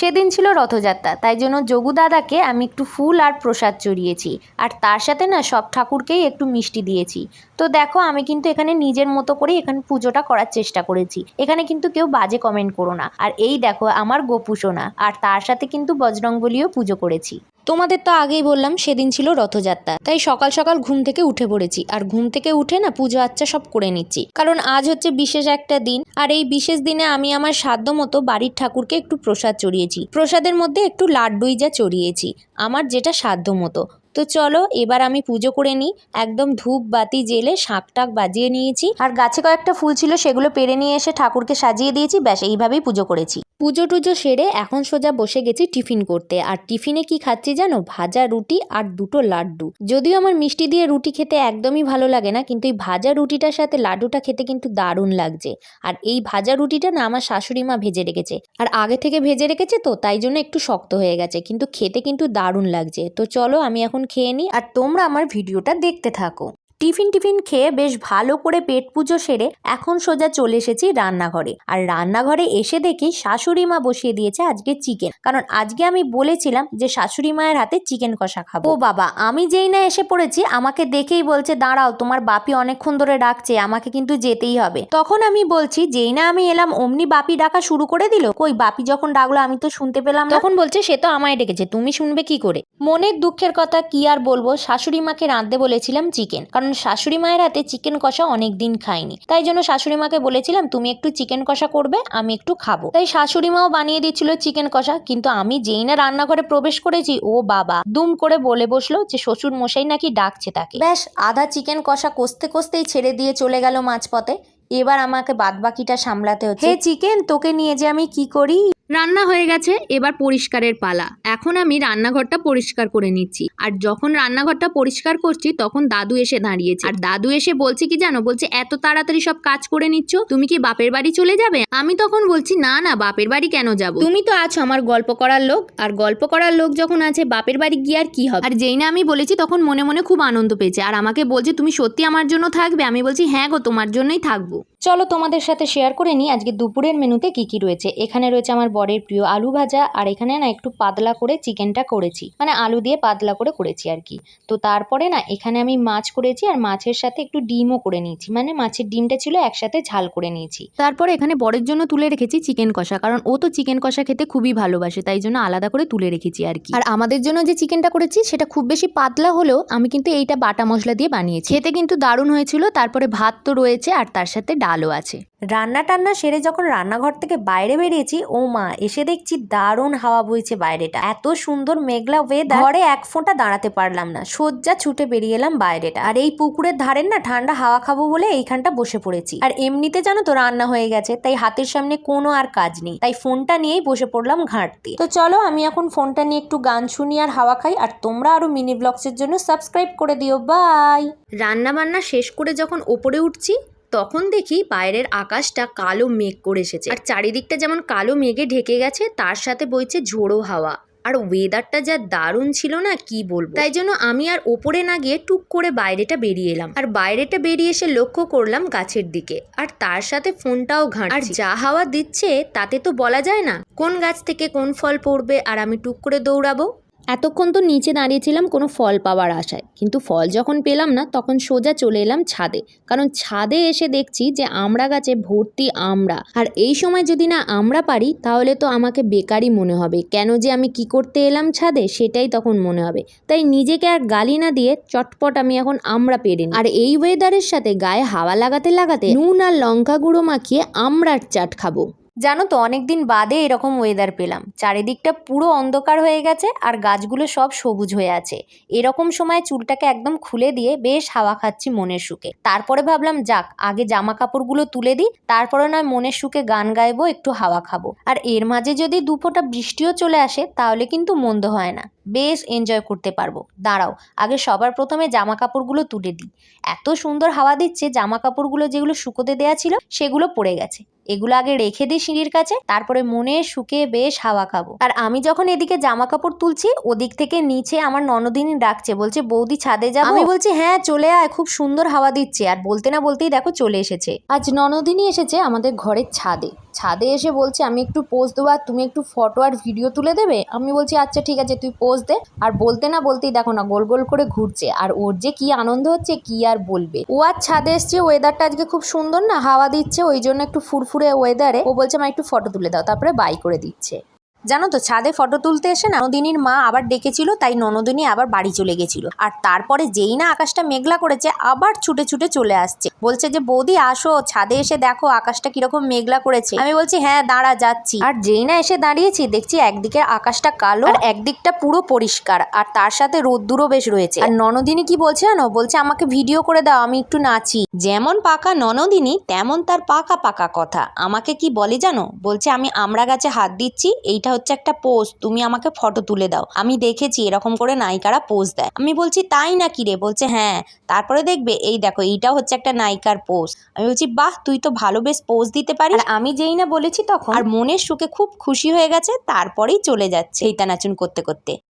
সেদিন ছিল রথযাত্রা, তাই জন্য যোগু দাদাকে আমি একটু ফুল আর প্রসাদ চড়িয়েছি। আর তার সাথে না সব ঠাকুরকেই একটু মিষ্টি দিয়েছি। তো দেখো আমি কিন্তু এখানে নিজের মতো করে এখানে পুজোটা করার চেষ্টা করেছি। এখানে কিন্তু কেউ বাজে কমেন্ট করো না। আর এই দেখো আমার গোপুসোনা আর তার সাথে কিন্তু বজরঙ্গলিও পুজো করেছি। তোমাদের তো আগেই বললাম সেদিন ছিল রথযাত্রা। তাই সকাল সকাল ঘুম থেকে উঠে পড়েছি। আর ঘুম থেকে উঠে না পুজো আচ্চা সব করে নিচ্ছি। কারণ আজ হচ্ছে বিশেষ একটা দিন। আর এই বিশেষ দিনে আমি আমার সাধ্য মতো বাড়ির ঠাকুরকে একটু প্রসাদ চড়িয়েছি। প্রসাদের মধ্যে একটু লাড্ডুই যা চড়িয়েছি। আমার যেটা সাধ্য মতো। তো চলো, এবার আমি পুজো করে নিই। একদম ধূপ বাতি জেলে শাঁখ টাক বাজিয়ে নিয়েছি। আর গাছে কয়েকটা ফুল ছিল, সেগুলো পেরে নিয়ে এসে ঠাকুরকে সাজিয়ে দিয়েছি। ব্যাস, এইভাবেই পুজো করেছি। পুজো টুজো সেরে এখন সোজা বসে গেছি টিফিন করতে। আর টিফিনে কি খাচ্ছি জানো? ভাজা রুটি আর দুটো লাড্ডু। যদিও আমার মিষ্টি দিয়ে রুটি খেতে একদমই ভালো লাগে না, কিন্তু এই ভাজা রুটিটার সাথে লাড্ডুটা খেতে কিন্তু দারুণ লাগছে। আর এই ভাজা রুটিটা না আমার শাশুড়ি মা ভেজে রেখেছে। আর আগে থেকে ভেজে রেখেছে তো, তাই জন্য একটু শক্ত হয়ে গেছে, কিন্তু খেতে কিন্তু দারুণ লাগছে। তো চলো, আমি এখন খেয়ে নিই আর তোমরা আমার ভিডিওটা দেখতে থাকো। টিফিন টিফিন খেয়ে বেশ ভালো করে পেট পুজো সেরে এখন সোজা চলে এসেছি রান্নাঘরে। আর রান্নাঘরে এসে দেখি শাশুড়ি মা বসিয়ে দিয়েছে আজকে চিকেন। কারণ আজকে আমি বলেছিলাম যে শাশুড়ি মায়ের হাতে চিকেন কষা খাব। ও বাবা, আমি যেই না এসে পড়েছি, আমাকে দেখেই বলছে, দাঁড়াও, তোমার বাপি অনেকক্ষণ ধরে ডাকছে, আমাকে কিন্তু যেতেই হবে। তখন আমি বলছি, যেই না আমি এলাম, অমনি বাপি ডাকা শুরু করে দিল? কই, বাপি যখন ডাকলো, আমি তো শুনতে পেলাম তখন বলছে, সে তো আমায় ডেকেছে, তুমি শুনবে কি করে? মনের দুঃখের কথা কি আর বলব শাশুড়ি মাকে রাঁধতে বলেছিলাম চিকেন। কারণ শাশুড়ি মায়ের হাতে চিকেন কষা অনেক দিন খাইনি। তাই জন্য শাশুড়ি মাকে বলেছিলাম, তুমি একটু চিকেন কষা করবে, আমি একটু খাব। তাই শাশুড়ি মাও বানিয়ে দিচ্ছিল চিকেন কষা, কিন্তু আমি যেই না রান্নাঘরে প্রবেশ করেছি, ও বাবা দুম করে বলে বসল যে, শ্বশুর মশাই নাকি ডাকছে তাকে। ব্যাস, আধা চিকেন কষা কষতে কষতেই ছেড়ে দিয়ে চলে গেল মাঝপথে। এবার আমাকে বাদবাকিটা সামলাতে হচ্ছে। হে চিকেন তোকে নিয়ে যে আমি কি করি? রান্না হয়ে গেছে এবার পরিষ্কারের পালা। এখন আমি রান্নাঘরটা পরিষ্কার করে নিচ্ছি। আর যখন রান্নাঘরটা পরিষ্কার করছি তখন দাদু এসে দাঁড়িয়েছে। আর দাদু এসে বলছে কি জানো? বলছে এত তাড়াতাড়ি সব কাজ করে নিচ্ছ? তুমি কি বাপের বাড়ি চলে যাবে? আমি তখন বলছি না না বাপের বাড়ি কেন যাব? তুমি তো আছো আমার গল্প করার লোক। আর গল্প করার লোক যখন আছে বাপের বাড়ি গিয়ে আর কি হবে? আর যেই না আমি বলেছি তখন মনে মনে খুব আনন্দ পেয়েছে। আর আমাকে বলছে তুমি সত্যি আমার জন্য থাকবে? আমি বলছি হ্যাঁ গো তোমার জন্যই থাকব। চলো তোমাদের সাথে শেয়ার করে নিই আজকে দুপুরের মেনুতে কি কি রয়েছে। এখানে রয়েছে আমার বরের প্রিয় আলু ভাজা, আর এখানে না একটু পাতলা করে চিকেনটা করেছি। মানে আলু দিয়ে পাতলা করে করেছি আর কি। তো তারপরে না এখানে আমি মাছ করেছি, আর মাছের সাথে একটু ডিমও করে নিয়েছি। মানে মাছের ডিমটা ছিল একসাথে ঝাল করে নিয়েছি। তারপরে এখানে বরের জন্য তুলে রেখেছি চিকেন কষা, কারণ ও তো চিকেন কষা খেতে খুবই ভালোবাসে, তাই জন্য আলাদা করে তুলে রেখেছি আর কি। আর আমাদের জন্য যে চিকেনটা করেছি, সেটা খুব বেশি পাতলা হলেও আমি কিন্তু এইটা বাটা মশলা দিয়ে বানিয়েছি। খেতে কিন্তু দারুণ হয়েছিল, তারপরে ভাত তো রয়েছে, আর তার সাথে ডালও আছে। রান্না টান্না সেরে যখন রান্নাঘর থেকে বাইরে বেরিয়েছি, ও মা এসে দেখছি দারুণ হাওয়া বইছে বাইরেটা। এত সুন্দর মেঘলা ওয়েদার ঘরে এক ফোঁটা দাঁড়াতে পারলাম না। সজ্জা ছুটে বেরিয়ে এলাম বাইরেটা। আর এই পুকুরের ধারের না ঠান্ডা হাওয়া খাব বলে এইখানটা বসে পড়েছি। আর এমনিতে জানো তো রান্না হয়ে গেছে, তাই হাতের সামনে কোনো আর কাজ নেই। তাই ফোনটা নিয়েই বসে পড়লাম ঘাঁটতে। তো চলো আমি এখন ফোনটা নিয়ে একটু গান শুনি আর হাওয়া খাই, আর তোমরা আরও মিনি ব্লগসের জন্য সাবস্ক্রাইব করে দিও। বাই রান্না বান্না শেষ করে যখন ওপরে উঠছি তখন দেখি বাইরের আকাশটা কালো মেঘ করে এসেছে। আর চারিদিকটা যেমন কালো মেঘে ঢেকে গেছে, তার সাথে বইছে ঝোড়ো হাওয়া। আর ওয়েদারটা যা দারুণ ছিল না, কি বলব? তাই জন্য আমি আর ওপরে না গিয়ে টুক করে বাইরেটা বেরিয়ে এলাম। আর বাইরেটা বেরিয়ে এসে লক্ষ্য করলাম গাছের দিকে। আর তার সাথে ফোনটাও ঘাঁট আর যা হাওয়া দিচ্ছে, তাতে তো বলা যায় না কোন গাছ থেকে কোন ফল পড়বে, আর আমি টুক করে দৌড়াবো। এতক্ষণ তো নিচে দাঁড়িয়েছিলাম কোনো ফল পাওয়ার আশায়। কিন্তু ফল যখন পেলাম না, তখন সোজা চলে এলাম ছাদে। কারণ ছাদে এসে দেখছি যে আমড়া গাছে ভর্তি আমড়া আর এই সময় যদি না আমরা পারি, তাহলে তো আমাকে বেকারই মনে হবে। কেন যে আমি কি করতে এলাম ছাদে, সেটাই তখন মনে হবে। তাই নিজেকে আর গালি না দিয়ে চটপট আমি এখন আমরা পেরে আর এই ওয়েদারের সাথে গায়ে হাওয়া লাগাতে লাগাতে নুন আর লঙ্কা গুঁড়ো মাখিয়ে আমড়ার চাট খাব। জানো তো অনেক দিন বাদে এরকম ওয়েদার পেলাম। চারিদিকটা পুরো অন্ধকার হয়ে গেছে আর গাছগুলো সব সবুজ হয়ে আছে। এরকম সময় চুলটাকে একদম খুলে দিয়ে বেশ হাওয়া খাচ্ছি মনের সুখে। তারপরে ভাবলাম, যাক, আগে জামা কাপড়গুলো তুলে দিই, তারপরে নয় মনের সুখে গান গাইবো, একটু হাওয়া খাব। আর এর মাঝে যদি দুপোটা বৃষ্টিও চলে আসে, তাহলে কিন্তু মন্দ হয় না। বেশ এনজয় করতে পারব। দাঁড়াও, আগে সবার প্রথমে জামা কাপড়গুলো তুলে দিই। এত সুন্দর হাওয়া দিচ্ছে জামা কাপড়গুলো যেগুলো শুকোতে দেয়া ছিল, সেগুলো পড়ে গেছে। এগুলো আগে রেখে দিই সিঁড়ির কাছে, তারপরে মনে শুকে বেশ হাওয়া খাব। আর আমি যখন এদিকে জামা কাপড় তুলছি, ওদিক থেকে নিচে আমার ননদিনী ডাকছে, বলছে, বৌদি ছাদে যাব? আমি বলছি হ্যাঁ চলে আয়, খুব সুন্দর হাওয়া দিচ্ছে। আর বলতে না বলতেই দেখো চলে এসেছে। আজ ননদিনী এসেছে আমাদের ঘরের ছাদে। ছাদে এসে বলছে, আমি একটু পোস্ট দেবো আর তুমি একটু ফটো আর ভিডিও তুলে দেবে? আমি বলছি আচ্ছা ঠিক আছে, তুই পোস্ট দে। আর বলতে না বলতেই দেখো না, গোল গোল করে ঘুরছে। আর ওর যে কি আনন্দ হচ্ছে, কি আর বলবে? ও আর ছাদে এসছে ওয়েদারটা আজকে খুব সুন্দর না, হাওয়া দিচ্ছে, ওই জন্য একটু ফুরফুরে ওয়েদারে ও বলছে আমার একটু ফটো তুলে দাও। তারপরে বাই করে দিচ্ছে। জানো তো, ছাদে ফটো তুলতে এসে ননদিনীর মা আবার ডেকেছিল, তাই ননদিনী আবার বাড়ি চলে গেছিল। আর তারপরে যেই না আকাশটা মেঘলা করেছে, আবার ছুটে ছুটে চলে আসছে। বলছে যে, বৌদি, আসো, ছাদে এসে দেখো আকাশটা কীরকম মেঘলা করেছে। আমি বলছি হ্যাঁ দাঁড়া, যাচ্ছি। আর যেই না এসে দাঁড়িয়েছি, দেখছি একদিকে আকাশটা কালো আর একদিকটা পুরো পরিষ্কার, আর তার সাথে রোদ্দুরও বেশ রয়েছে। আর ননদিনী কি বলছে জানো? বলছে, আমাকে ভিডিও করে দাও, আমি একটু নাচি। যেমন পাকা ননদিনী, তেমন তার পাকা পাকা কথা। আমাকে কি বলে জানো? বলছে, আমি আমরা গাছে হাত দিচ্ছি, এইটা হচ্ছে একটা পোজ তুমি আমাকে ফটো তুলে দাও। আমি দেখেছি এরকম করে নায়িকারা পোজ দেয়। আমি বলছি তাই নাকি রে? বলছে হ্যাঁ। তারপরে দেখবে এই দেখো এইটাও হচ্ছে একটা নায়িকার পোজ আমি বলছি বাহ তুই তো ভালো বেশ পোজ দিতে পারিস। আর আমি যেই না বলেছি তখন আর মনের সুখে খুব খুশি হয়ে গেছে তারপরেই চলে যাচ্ছে। এইটা নাচুন করতে করতে।